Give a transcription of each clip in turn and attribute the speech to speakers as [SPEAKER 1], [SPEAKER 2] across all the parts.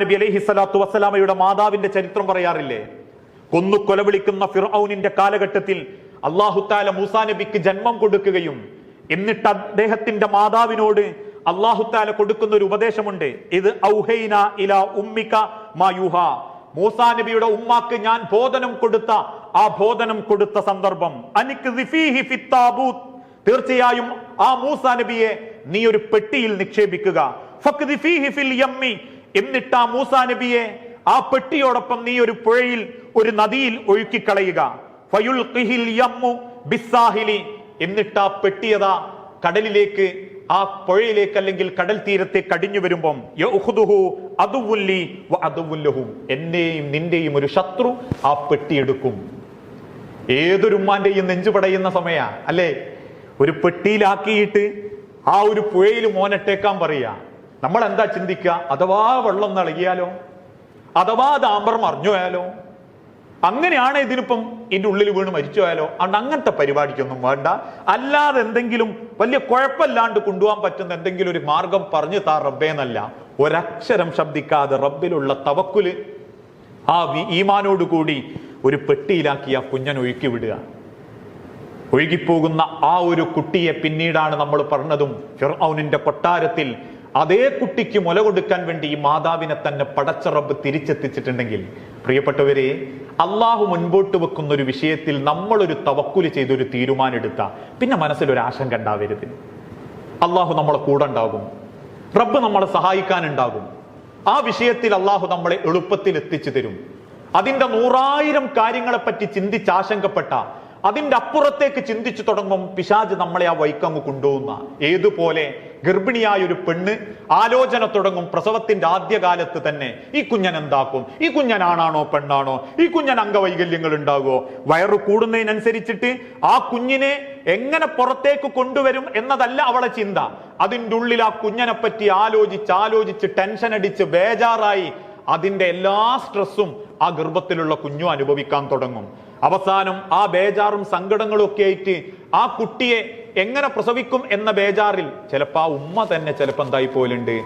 [SPEAKER 1] നബി അലൈഹി സ്വലാത്തു വസ്സലാമയുടെ മാതാവിന്റെ ചരിത്രം പറയാറില്ലേ? കൊന്നു കൊലവിളിക്കുന്ന ഫിർഔനിന്റെ കാലഘട്ടത്തിൽ അള്ളാഹുത്താല മൂസാ നബിക്ക് ജന്മം കൊടുക്കുകയും എന്നിട്ട് അദ്ദേഹത്തിന്റെ മാതാവിനോട് അള്ളാഹുത്താല കൊടുക്കുന്ന ഒരു ഉപദേശമുണ്ട്. ഇത് ഔഹൈന ഇല ഉമ്മിക മായുഹ മൂസാ നബിയുടെ ഉമ്മാക്ക് ഞാൻ ബോധനം കൊടുത്ത ആ ബോധനം കൊടുത്ത സന്ദർഭം. അനിക്ക് തീർച്ചയായും ആ മൂസാ നബിയെ നീ ഒരു പെട്ടിയിൽ നിക്ഷേപിക്കുക. ഫിൽ യമ്മി. എന്നിട്ട് ആ മൂസാ നബിയെ ആ പെട്ടിയോടൊപ്പം നീ ഒരു പുഴയിൽ ഒരു നദിയിൽ ഒഴുക്കിക്കളയുക. എന്നിട്ട് ആ പെട്ടിയതാ കടലിലേക്ക് ആ പുഴയിലേക്ക് അല്ലെങ്കിൽ കടൽ തീരത്തെ കടിഞ്ഞു വരുമ്പം എന്റെയും നിന്റെയും ഒരു ശത്രു ആ പെട്ടിയെടുക്കും ഏതൊരു ഉമ്മാന്റെയും നെഞ്ചു പടയുന്ന സമയ അല്ലേ? ഒരു പെട്ടിയിലാക്കിയിട്ട് ആ ഒരു പുഴയിൽ മോനട്ടേക്കാൻ പറയാ നമ്മൾ എന്താ ചിന്തിക്കുക? അഥവാ വെള്ളം നൽകിയാലോ? അഥവാ ദാമ്പർ മറിഞ്ഞു അങ്ങനെയാണ് ഇതിനിപ്പം ഇതിന്റെ ഉള്ളിൽ വീണ് മരിച്ചു പോയാലോ? അതുകൊണ്ട് അങ്ങനത്തെ പരിപാടിക്കൊന്നും വേണ്ട. അല്ലാതെ എന്തെങ്കിലും വലിയ കുഴപ്പമില്ലാണ്ട് കൊണ്ടുപോകാൻ പറ്റുന്ന എന്തെങ്കിലും ഒരു മാർഗം പറഞ്ഞു താ റബ്ബേന്നല്ല ഒരക്ഷരം ശബ്ദിക്കാതെ റബ്ബിലുള്ള തവക്കുൽ ആ ഈമാനോട് കൂടി ഒരു പെട്ടിയിലാക്കി ആ കുഞ്ഞൻ ഒഴുക്കി വിടുക. ഒഴുകിപ്പോകുന്ന ആ ഒരു കുട്ടിയെ പിന്നീടാണ് നമ്മൾ പറഞ്ഞതും ഫിർഔനിന്റെ കൊട്ടാരത്തിൽ അതേ കുട്ടിക്ക് മുല കൊടുക്കാൻ വേണ്ടി ഈ മാതാവിനെ തന്നെ പടച്ചറബ് തിരിച്ചെത്തിച്ചിട്ടുണ്ടെങ്കിൽ പ്രിയപ്പെട്ടവരെ അള്ളാഹു മുൻപോട്ട് വെക്കുന്ന ഒരു വിഷയത്തിൽ നമ്മളൊരു തവക്കുൽ ചെയ്തൊരു തീരുമാനം എടുത്ത പിന്നെ മനസ്സിലൊരു ആശങ്ക ഉണ്ടാവരുത്. അള്ളാഹു നമ്മളെ കൂടെ ഉണ്ടാകും. റബ്ബ് നമ്മളെ സഹായിക്കാനുണ്ടാകും. ആ വിഷയത്തിൽ അള്ളാഹു നമ്മളെ എളുപ്പത്തിൽ എത്തിച്ചു തരും. അതിന്റെ നൂറായിരം കാര്യങ്ങളെപ്പറ്റി ചിന്തിച്ച് ആശങ്കപ്പെട്ട അതിന്റെ അപ്പുറത്തേക്ക് ചിന്തിച്ചു തുടങ്ങും പിശാജ് നമ്മളെ ആ വൈക്കങ്ങ് കൊണ്ടുപോകുന്ന. ഏതുപോലെ ഗർഭിണിയായ ഒരു പെണ്ണ് ആലോചന തുടങ്ങും പ്രസവത്തിന്റെ ആദ്യകാലത്ത് തന്നെ ഈ കുഞ്ഞൻ എന്താക്കും? ഈ കുഞ്ഞൻ ആണാണോ പെണ്ണാണോ? ഈ കുഞ്ഞൻ അംഗവൈകല്യങ്ങൾ ഉണ്ടാകുമോ വയറ് കൂടുന്നതിനനുസരിച്ചിട്ട് ആ കുഞ്ഞിനെ എങ്ങനെ പുറത്തേക്ക് കൊണ്ടുവരും എന്നതല്ല അവളെ ചിന്ത. അതിന്റെ ഉള്ളിൽ ആ കുഞ്ഞനെ പറ്റി ആലോചിച്ച് ആലോചിച്ച് ടെൻഷൻ അടിച്ച് ബേജാറായി അതിന്റെ എല്ലാ സ്ട്രെസ്സും ആ ഗർഭത്തിലുള്ള കുഞ്ഞു അനുഭവിക്കാൻ തുടങ്ങും. അവസാനം ആ ബേജാറും സങ്കടങ്ങളും ഒക്കെ ആയിട്ട് ആ കുട്ടിയെ എങ്ങനെ പ്രസവിക്കും എന്ന ബേജാറിൽ ചിലപ്പോൾ ആ ഉമ്മ തന്നെ ചിലപ്പോൾ എന്തായി പോലുണ്ട്.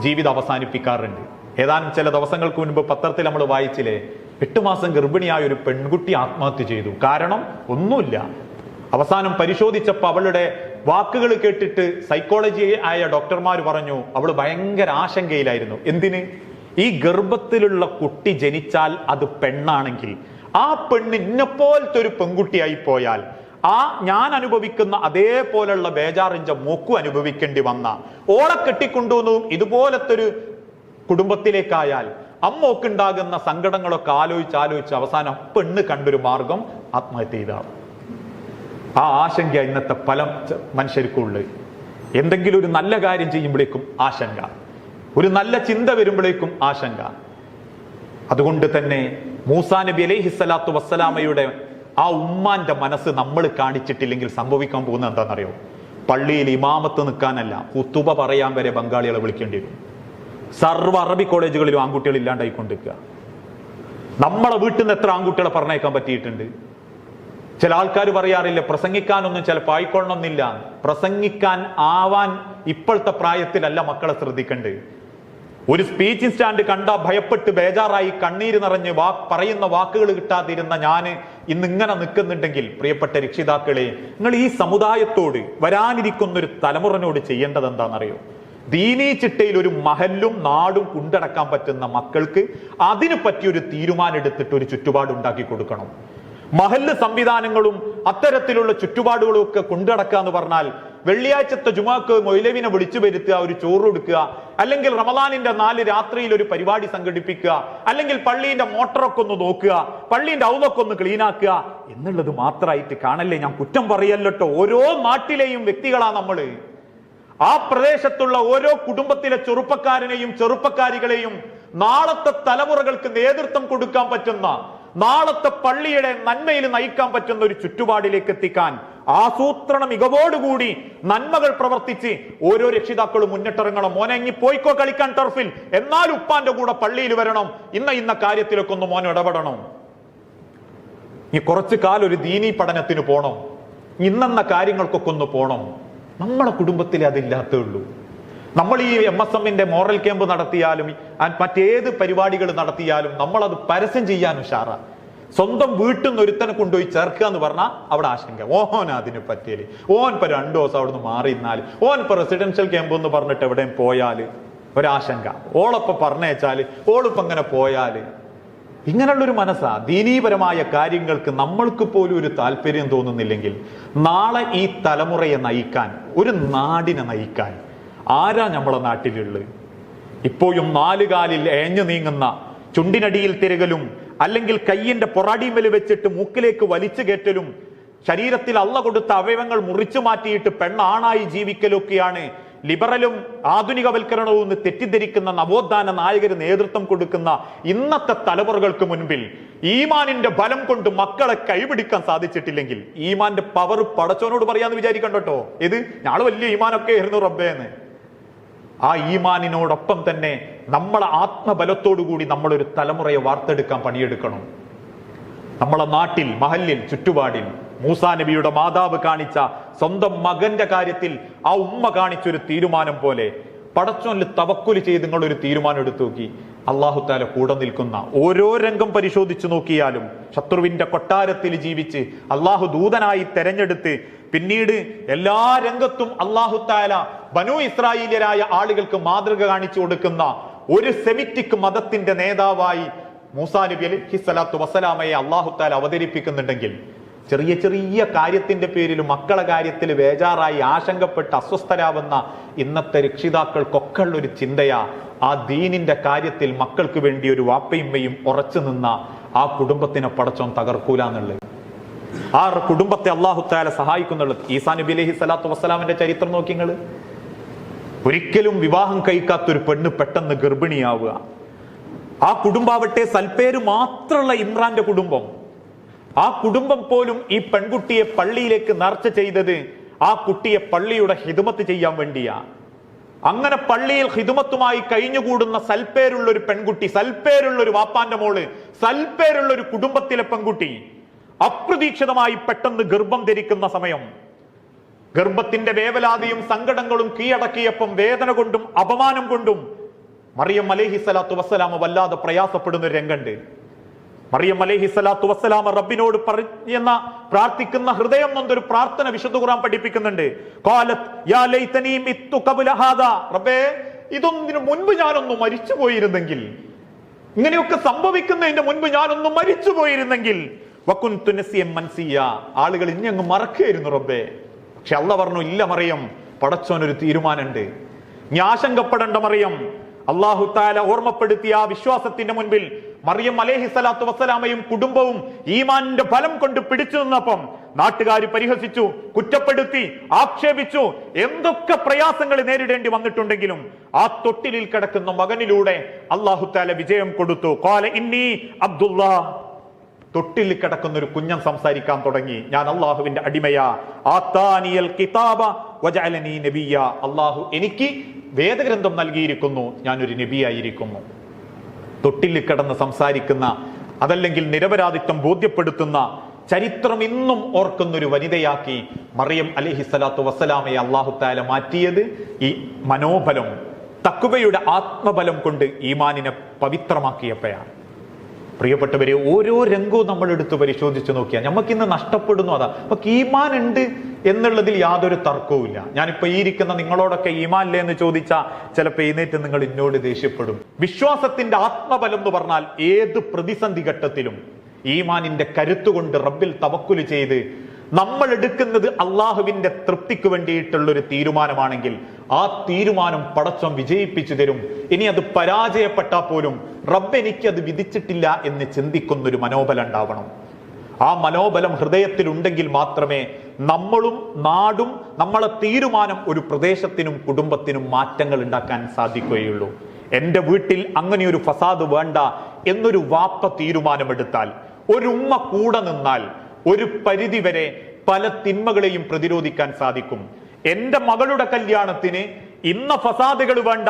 [SPEAKER 1] ജീവിതം അവസാനിപ്പിക്കാറുണ്ട്. ഏതാനും ചില ദിവസങ്ങൾക്ക് മുൻപ് പത്രത്തിൽ നമ്മൾ വായിച്ചില്ലേ എട്ട് മാസം ഗർഭിണിയായ ഒരു പെൺകുട്ടി ആത്മഹത്യ ചെയ്തു. കാരണം ഒന്നുമില്ല. അവസാനം പരിശോധിച്ചപ്പോൾ അവളുടെ വാക്കുകൾ കേട്ടിട്ട് സൈക്കോളജി ആയ ഡോക്ടർമാർ പറഞ്ഞു അവൾ ഭയങ്കര ആശങ്കയിലായിരുന്നു. എന്തിന്? ഈ ഗർഭത്തിലുള്ള കുട്ടി ജനിച്ചാൽ അത് പെണ്ണാണെങ്കിൽ. ആ പെണ്ണ് ഇന്നെപ്പോലത്തെ ഒരു പെൺകുട്ടിയായി പോയാൽ ആ ഞാൻ അനുഭവിക്കുന്ന അതേപോലുള്ള ബേജാറിഞ്ച മൂക്കു അനുഭവിക്കേണ്ടി വന്ന. ഓളെ കെട്ടിക്കൊണ്ടുവന്നതും ഇതുപോലത്തെ ഒരു കുടുംബത്തിലേക്കായാൽ അമ്മോക്കുണ്ടാകുന്ന സങ്കടങ്ങളൊക്കെ ആലോചിച്ച് ആലോചിച്ച് അവസാനം പെണ്ണ് കണ്ടൊരു മാർഗം ആത്മഹത്യ ചെയ്താണ് ആ ആശങ്ക ഇന്നത്തെ പല മനുഷ്യർക്കും മനുഷ്യർക്കുള്ളു എന്തെങ്കിലും ഒരു നല്ല കാര്യം ചെയ്യുമ്പോഴേക്കും ആശങ്ക. ഒരു നല്ല ചിന്ത വരുമ്പോഴേക്കും ആശങ്ക. അതുകൊണ്ട് തന്നെ മൂസാ നബി അലൈഹി സ്വലാത്തു വസ്സലാമയുടെ ആ ഉമ്മാന്റെ മനസ്സ് നമ്മൾ കാണിച്ചിട്ടില്ലെങ്കിൽ സംഭവിക്കാൻ പോകുന്നത് എന്താണെന്നറിയോ? പള്ളിയിൽ ഇമാമത്ത് നിൽക്കാനല്ല. കുത്തുബ പറയാൻ വരെ ബംഗാളികളെ വിളിക്കേണ്ടി വരും. സർവ അറബി കോളേജുകളിലും ആൺകുട്ടികൾ ഇല്ലാണ്ടായിക്കൊണ്ടിരിക്കുക. നമ്മളെ വീട്ടിൽ നിന്ന് എത്ര ആൺകുട്ടികളെ പറഞ്ഞേക്കാൻ പറ്റിയിട്ടുണ്ട്? ചില ആൾക്കാർ പറയാറില്ല പ്രസംഗിക്കാനൊന്നും ചിലപ്പോൾ ആയിക്കൊള്ളണമെന്നില്ല. പ്രസംഗിക്കാൻ ആവാൻ ഇപ്പോഴത്തെ പ്രായത്തിലല്ല മക്കളെ ശ്രദ്ധിക്കേണ്ടത്. ഒരു സ്പീച്ച് സ്റ്റാൻഡ് കണ്ട ഭയപ്പെട്ട് ബേജാറായി കണ്ണീര് നിറഞ്ഞ് വാ പറയുന്ന വാക്കുകൾ കിട്ടാതിരുന്ന ഞാൻ ഇന്ന് ഇങ്ങനെ നിൽക്കുന്നുണ്ടെങ്കിൽ പ്രിയപ്പെട്ട രക്ഷിതാക്കളെ നിങ്ങൾ ഈ സമുദായത്തോട് വരാനിരിക്കുന്ന ഒരു തലമുറനോട് ചെയ്യേണ്ടത് എന്താണെന്നറിയോ? ദീനീ ചിട്ടയിൽ ഒരു മഹല്ലും നാടും കൊണ്ടടക്കാൻ പറ്റുന്ന മക്കൾക്ക് അതിനു പറ്റിയൊരു തീരുമാനം എടുത്തിട്ട് ഒരു ചുറ്റുപാട് ഉണ്ടാക്കി കൊടുക്കണം. മഹല്ല് സംവിധാനങ്ങളും അത്തരത്തിലുള്ള ചുറ്റുപാടുകളും ഒക്കെ കൊണ്ടടക്കുക എന്ന് പറഞ്ഞാൽ വെള്ളിയാഴ്ചത്തെ ജുമാക്ക് മൊയ്ലവിനെ വിളിച്ചു വരുത്തുക ഒരു ചോറ് കൊടുക്കുക അല്ലെങ്കിൽ റമദാനിന്റെ നാല് രാത്രിയിൽ ഒരു പരിപാടി സംഘടിപ്പിക്കുക അല്ലെങ്കിൽ പള്ളിയുടെ മോട്ടറൊക്കെ ഒന്ന് നോക്കുക പള്ളിയുടെ ഔതൊക്കെ ഒന്ന് ക്ലീനാക്കുക എന്നുള്ളത് മാത്രമായിട്ട് കാണല്ലേ? ഞാൻ കുറ്റം പറയല്ലോ ഓരോ നാട്ടിലെയും വ്യക്തികളാ നമ്മൾ. ആ പ്രദേശത്തുള്ള ഓരോ കുടുംബത്തിലെ ചെറുപ്പക്കാരനെയും ചെറുപ്പക്കാരികളെയും നാളത്തെ തലമുറകൾക്ക് നേതൃത്വം കൊടുക്കാൻ പറ്റുന്ന നാളത്തെ പള്ളിയുടെ നന്മയിൽ നയിക്കാൻ പറ്റുന്ന ഒരു ചുറ്റുപാടിലേക്ക് എത്തിക്കാൻ ആസൂത്രണ മികവോടുകൂടി നന്മകൾ പ്രവർത്തിച്ച് ഓരോ രക്ഷിതാക്കളും മുന്നിട്ടിറങ്ങണം മോനെ ഇങ്ങി പോയിക്കോ കളിക്കാൻ ടർഫിൽ. എന്നാൽ ഉപ്പാന്റെ കൂടെ പള്ളിയിൽ വരണം. ഇന്ന ഇന്ന കാര്യത്തിലൊക്കെ ഒന്ന് മോൻ ഇടപെടണം. ഈ കുറച്ചു കാലം ഒരു ദീനീ പഠനത്തിന് പോണം. ഇന്നെന്ന കാര്യങ്ങൾക്കൊക്കെ ഒന്ന് പോണം. നമ്മളെ കുടുംബത്തിൽ അതില്ലാത്തേ ഉള്ളൂ. നമ്മൾ ഈ എം എസ് എമ്മിന്റെ മോറൽ ക്യാമ്പ് നടത്തിയാലും മറ്റേത് പരിപാടികൾ നടത്തിയാലും നമ്മളത് പരസ്യം ചെയ്യാൻ ഉഷാറ. സ്വന്തം വീട്ടിൽ നിന്ന് ഒരുത്തനെ കൊണ്ടുപോയി ചേർക്കുക എന്ന് പറഞ്ഞാൽ അവിടെ ആശങ്ക. ഓൻ അതിന് പറ്റിയത് ഓൻ ഇപ്പൊ രണ്ടു ദിവസം അവിടെ നിന്ന് മാറി നിന്നാൽ. ഓൻ ഇപ്പൊ റെസിഡൻഷ്യൽ ക്യാമ്പ് എന്ന് പറഞ്ഞിട്ട് എവിടെയും പോയാൽ ഒരാശങ്ക. ഓളൊപ്പം പറഞ്ഞേച്ചാൽ ഓളിപ്പം അങ്ങനെ പോയാൽ ഇങ്ങനെയുള്ളൊരു മനസ്സാ. ദീനീപരമായ കാര്യങ്ങൾക്ക് നമ്മൾക്ക് പോലും ഒരു താല്പര്യം തോന്നുന്നില്ലെങ്കിൽ നാളെ ഈ തലമുറയെ നയിക്കാൻ ഒരു നാടിനെ നയിക്കാൻ ആരാ നമ്മളെ നാട്ടിലുള്ളത്? ഇപ്പോഴും നാലുകാലിൽ ഏഞ്ഞു നീങ്ങുന്ന ചുണ്ടിനടിയിൽ തിരകലും അല്ലെങ്കിൽ കയ്യിന്റെ പൊറാടിമേൽ വെച്ചിട്ട് മൂക്കിലേക്ക് വലിച്ചു കയറ്റലും ശരീരത്തിൽ അള്ള കൊടുത്ത അവയവങ്ങൾ മുറിച്ചു മാറ്റിയിട്ട് പെണ്ണാണായി ജീവിക്കലൊക്കെയാണ്. ലിബറലും ആധുനികവൽക്കരണവും എന്ന് തെറ്റിദ്ധരിക്കുന്ന നവോത്ഥാന നായകര് നേതൃത്വം കൊടുക്കുന്ന ഇന്നത്തെ തലമുറകൾക്ക് മുൻപിൽ ഈമാനിന്റെ ബലം കൊണ്ട് മക്കളെ കൈപിടിക്കാൻ സാധിച്ചിട്ടില്ലെങ്കിൽ ഈമാന്റെ പവർ പടച്ചോനോട് പറയാന്ന് വിചാരിക്കണ്ടോ ഇത് ഞാൾ വലിയ ഈമാനൊക്കെ ആയിരുന്നു റബ്ബേന്ന് ആ ഈമാനിനോടൊപ്പം തന്നെ നമ്മളെ ആത്മബലത്തോടു കൂടി നമ്മളൊരു തലമുറയെ വാർത്തെടുക്കാൻ പണിയെടുക്കണം. നമ്മളെ നാട്ടിൽ മഹല്ലിൽ ചുറ്റുപാടിൽ മൂസാ നബിയുടെ മാതാവ് കാണിച്ച സ്വന്തം മകന്റെ കാര്യത്തിൽ ആ ഉമ്മ കാണിച്ചൊരു തീരുമാനം പോലെ പടച്ചോനിൽ തവക്കുൽ ചെയ്ത് നിങ്ങളൊരു തീരുമാനം എടുത്തു നോക്കി. അള്ളാഹു താല കൂടെ നിൽക്കുന്ന ഓരോ രംഗം പരിശോധിച്ചു നോക്കിയാലും ശത്രുവിന്റെ കൊട്ടാരത്തിൽ ജീവിച്ച് അള്ളാഹു ദൂതനായി തെരഞ്ഞെടുത്ത് പിന്നീട് എല്ലാ രംഗത്തും അള്ളാഹു താല ബനു ഇസ്രായേലിയരായ ആളുകൾക്ക് മാതൃക കാണിച്ചു കൊടുക്കുന്ന ഒരു സെമിറ്റിക് മതത്തിന്റെ നേതാവായി മൂസാ നബി അലൈഹി സ്വലാത്തു വസ്സലാമയെ അള്ളാഹു താല അവതരിപ്പിക്കുന്നുണ്ടെങ്കിൽ ചെറിയ ചെറിയ കാര്യത്തിന്റെ പേരിൽ മക്കളെ കാര്യത്തിൽ വേജാറായി ആശങ്കപ്പെട്ട് അസ്വസ്ഥരാവുന്ന ഇന്നത്തെ രക്ഷിതാക്കൾക്കൊക്കെ ഉള്ളൊരു ചിന്തയാ ആ ദീനിന്റെ കാര്യത്തിൽ മക്കൾക്ക് വേണ്ടി ഒരു വാപ്പയുമ്മയും ഉറച്ചു നിന്ന ആ കുടുംബത്തിനെ പടച്ചോൻ തകർക്കൂല എന്നുള്ളത്. ആ കുടുംബത്തെ അള്ളാഹു താല സഹായിക്കുന്നുള്ളത്. ഈസാ നബി അലഹി സ്വലാത്തു വസ്സലാമിന്റെ ചരിത്രം നോക്കി നിങ്ങൾ. ഒരിക്കലും വിവാഹം കഴിക്കാത്തൊരു പെണ്ണ് പെട്ടെന്ന് ഗർഭിണിയാവുക. ആ കുടുംബാവട്ടെ സൽപ്പേര് മാത്രമുള്ള ഇമ്രാന്റെ കുടുംബം. ആ കുടുംബം പോലും ഈ പെൺകുട്ടിയെ പള്ളിയിലേക്ക് നേർച്ച ചെയ്തത് ആ കുട്ടിയെ പള്ളിയുടെ ഹിതുമത്ത് ചെയ്യാൻ വേണ്ടിയാ. അങ്ങനെ പള്ളിയിൽ ഹിതുമത്തുമായി കഴിഞ്ഞുകൂടുന്ന സൽപ്പേരുള്ള ഒരു പെൺകുട്ടി സൽപ്പേരുള്ള ഒരു വാപ്പാന്റെ മോൾ സൽപ്പേരുള്ള ഒരു കുടുംബത്തിലെ പെൺകുട്ടി അപ്രതീക്ഷിതമായി പെട്ടെന്ന് ഗർഭം ധരിക്കുന്ന സമയം. ഗർഭത്തിന്റെ വേവലാതിയും സങ്കടങ്ങളും കീഴടക്കിയപ്പം വേദന കൊണ്ടും അപമാനം കൊണ്ടും മറിയം അലേഹി സ്വലാത്തു വസ്സലാമ വല്ലാതെ പ്രയാസപ്പെടുന്ന രംഗണ്ട് മറിയം അലൈഹി സ്വലാത്തു വസ്സലാമ റബ്ബിനോട് പറഞ്ഞെന്ന പ്രാർത്ഥിക്കുന്ന ഹൃദയം എന്നൊരു പ്രാർത്ഥന വിശുദ്ധ ഖുർആൻ പഠിപ്പിക്കുന്നുണ്ട്. റബ്ബേ ഇതൊന്നിനു മുൻപ് ഞാനൊന്ന് മരിച്ചു പോയിരുന്നെങ്കിൽ ഇങ്ങനെയൊക്കെ സംഭവിക്കുന്നതിന്റെ മുൻപ് ഞാനൊന്ന് മരിച്ചു പോയിരുന്നെങ്കിൽ മൻസിയ ആളുകൾ ഇനി അങ്ങ് മറക്കുകയായിരുന്നു റബ്ബേ. പക്ഷെ അള്ള പറഞ്ഞു ഇല്ല മറിയം പടച്ചോനൊരു തീരുമാനമുണ്ട്. നീ ആശങ്കപ്പെടേണ്ട മറിയം. അള്ളാഹു താല ഓർമ്മപ്പെടുത്തിയ ആ വിശ്വാസത്തിന്റെ മുൻപിൽ മറിയം അലേഹി സ്വലാത്തു വസ്സലാമയും കുടുംബവും ഈമാനിന്റെ ഫലം കൊണ്ട് പിടിച്ചു നിന്നപ്പം നാട്ടുകാർ പരിഹസിച്ചു കുറ്റപ്പെടുത്തി ആക്ഷേപിച്ചു. എന്തൊക്കെ പ്രയാസങ്ങൾ നേരിടേണ്ടി വന്നിട്ടുണ്ടെങ്കിലും ആ തൊട്ടിലിൽ കിടക്കുന്ന മകനിലൂടെ അള്ളാഹു താല വിജയം കൊടുത്തു. കോല ഇന്നി അബ്ദുള്ള തൊട്ടിൽ കിടക്കുന്ന ഒരു കുഞ്ഞൻ സംസാരിക്കാൻ തുടങ്ങി. ഞാൻ അള്ളാഹുവിന്റെ അടിമയാ. കിതാബ വജഅലനി നബിയ അള്ളാഹു എനിക്ക് വേദഗ്രന്ഥം നൽകിയിരിക്കുന്നു. ഞാനൊരു നബിയായിരിക്കുന്നു. തൊട്ടിൽ കിടന്ന് സംസാരിക്കുന്ന അതല്ലെങ്കിൽ നിരപരാധിത്വം ബോധ്യപ്പെടുത്തുന്ന ചരിത്രം ഇന്നും ഓർക്കുന്ന ഒരു വനിതയാക്കി മറിയം അലഹി സ്വലാത്തു വസ്സലാമയെ അള്ളാഹുത്താല മാറ്റിയത് ഈ മനോബലം തക്കുവയുടെ ആത്മബലം കൊണ്ട് ഈമാനിനെ പവിത്രമാക്കിയപ്പോഴാണ് പ്രിയപ്പെട്ടവരെ ഓരോ രംഗവും നമ്മൾ എടുത്ത് പരിശോധിച്ച് നോക്കിയാൽ നമുക്ക് ഇന്ന് നഷ്ടപ്പെടുന്നു അതാ. അപ്പൊ ഈമാൻ ഉണ്ട് എന്നുള്ളതിൽ യാതൊരു തർക്കവുമില്ല. ഞാനിപ്പോ ഈ ഇരിക്കുന്ന നിങ്ങളോടൊക്കെ ഈമാൻ ഇല്ലേ എന്ന് ചോദിച്ചാൽ ചിലപ്പോൾ എഴുന്നേറ്റ് നിങ്ങൾ എന്നോട് ദേഷ്യപ്പെടും. വിശ്വാസത്തിന്റെ ആത്മബലം എന്ന് പറഞ്ഞാൽ ഏത് പ്രതിസന്ധി ഘട്ടത്തിലും ഈമാനിന്റെ കരുത്തുകൊണ്ട് റബ്ബിൽ തവക്കുൽ ചെയ്ത് നമ്മൾ എടുക്കുന്നത് അള്ളാഹുവിന്റെ തൃപ്തിക്ക് വേണ്ടിയിട്ടുള്ള ഒരു തീരുമാനമാണെങ്കിൽ ആ തീരുമാനം പടച്ചം വിജയിപ്പിച്ചു തരും. ഇനി അത് പരാജയപ്പെട്ടാൽ പോലും റബ്ബ് എനിക്ക് അത് വിധിച്ചിട്ടില്ല എന്ന് ചിന്തിക്കുന്ന ഒരു മനോബലം ഉണ്ടാവണം. ആ മനോബലം ഹൃദയത്തിൽ ഉണ്ടെങ്കിൽ മാത്രമേ നമ്മളും നാടും നമ്മളെ തീരുമാനം ഒരു പ്രദേശത്തിനും കുടുംബത്തിനും മാറ്റങ്ങൾ ഉണ്ടാക്കാൻ സാധിക്കുകയുള്ളൂ. എന്റെ വീട്ടിൽ അങ്ങനെ ഒരു ഫസാദ് വേണ്ട എന്നൊരു വാപ്പ തീരുമാനമെടുത്താൽ ഒരു ഉമ്മ കൂടെ നിന്നാൽ ഒരു പരിധിവരെ പല തിന്മകളെയും പ്രതിരോധിക്കാൻ സാധിക്കും. എന്റെ മകളുടെ കല്യാണത്തിന് ഇന്ന ഫസാദുകൾ വേണ്ട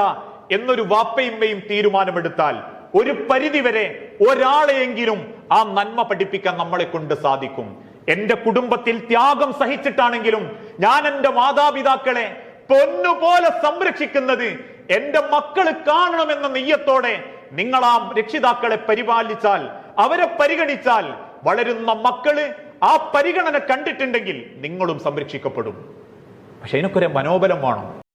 [SPEAKER 1] എന്നൊരു വാപ്പയുമ്മയും തീരുമാനമെടുത്താൽ ഒരു പരിധിവരെ ഒരാളെയെങ്കിലും ആ നന്മ പഠിപ്പിക്കാൻ നമ്മളെ കൊണ്ട് സാധിക്കും. എന്റെ കുടുംബത്തിൽ ത്യാഗം സഹിച്ചിട്ടാണെങ്കിലും ഞാൻ എന്റെ മാതാപിതാക്കളെ പൊന്നുപോലെ സംരക്ഷിക്കുന്നത് എന്റെ മക്കൾ കാണണമെന്ന നെയ്യത്തോടെ നിങ്ങൾ ആ രക്ഷിതാക്കളെ പരിപാലിച്ചാൽ അവരെ പരിഗണിച്ചാൽ വളരുന്ന മക്കൾ ആ പരിഗണന കണ്ടിട്ടുണ്ടെങ്കിൽ നിങ്ങളും സംരക്ഷിക്കപ്പെടും. പക്ഷെ അതിനൊക്കെ ഒരു മനോബലം വേണം.